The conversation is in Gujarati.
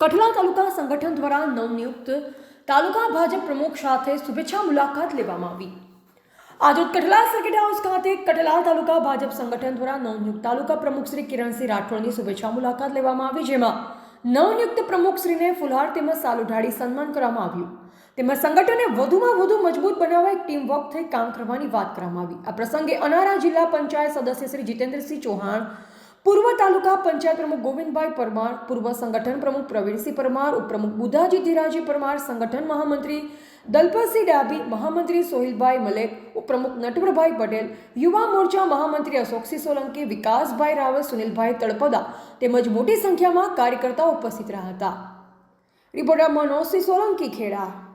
કઠલા તાલુકા સંગઠન દ્વારા નવનિયુક્ત તાલુકા ભાજપ પ્રમુખ સાથે શુભેચ્છા મુલાકાત લેવામાં આવી. આજે કઠલા સર્કિટ હાઉસ ખાતે કઠલા તાલુકા ભાજપ સંગઠન દ્વારા નવનિયુક્ત તાલુકા પ્રમુખ શ્રી કિરણસિંહ રાઠોડની શુભેચ્છા મુલાકાત લેવામાં આવી, જેમાં નવનિયુક્ત પ્રમુખ શ્રીને ફુલહાર તેમજ સાલ ઉઢાડી સન્માન કરવામાં આવ્યું. તેમજ સંગઠનને વધુમાં વધુ મજબૂત બનાવવા એક ટીમ વર્ક થઈ કામ કરવાની વાત કરવામાં આવી. આ પ્રસંગે અનારા જિલ્લા પંચાયત સદસ્ય શ્રી જીતેન્દ્રસિંહ ચૌહાણ પૂર્વ તાલુકા પંચાયત પ્રમુખ ગોવિંદભાઈ પરમાર, પૂર્વ સંગઠન પ્રમુખ પ્રવીણસિંહ પરમાર, ઉપપ્રમુખ બુધાજી ધીરાજી પરમાર, સંગઠન મહામંત્રી દલપતસિંહ ડાબી મહામંત્રી સોહિલભાઈ મલેક, ઉપપ્રમુખ નટવરભાઈ પટેલ, યુવા મોરચા મહામંત્રી અશોકસિંહ સોલંકી, વિકાસભાઈ રાવલ, સુનિલભાઈ તળપદા તેમજ મોટી સંખ્યામાં કાર્યકર્તાઓ ઉપસ્થિત રહ્યા હતા. રિપોર્ટર મનોજસિંહ સોલંકી, ખેડા.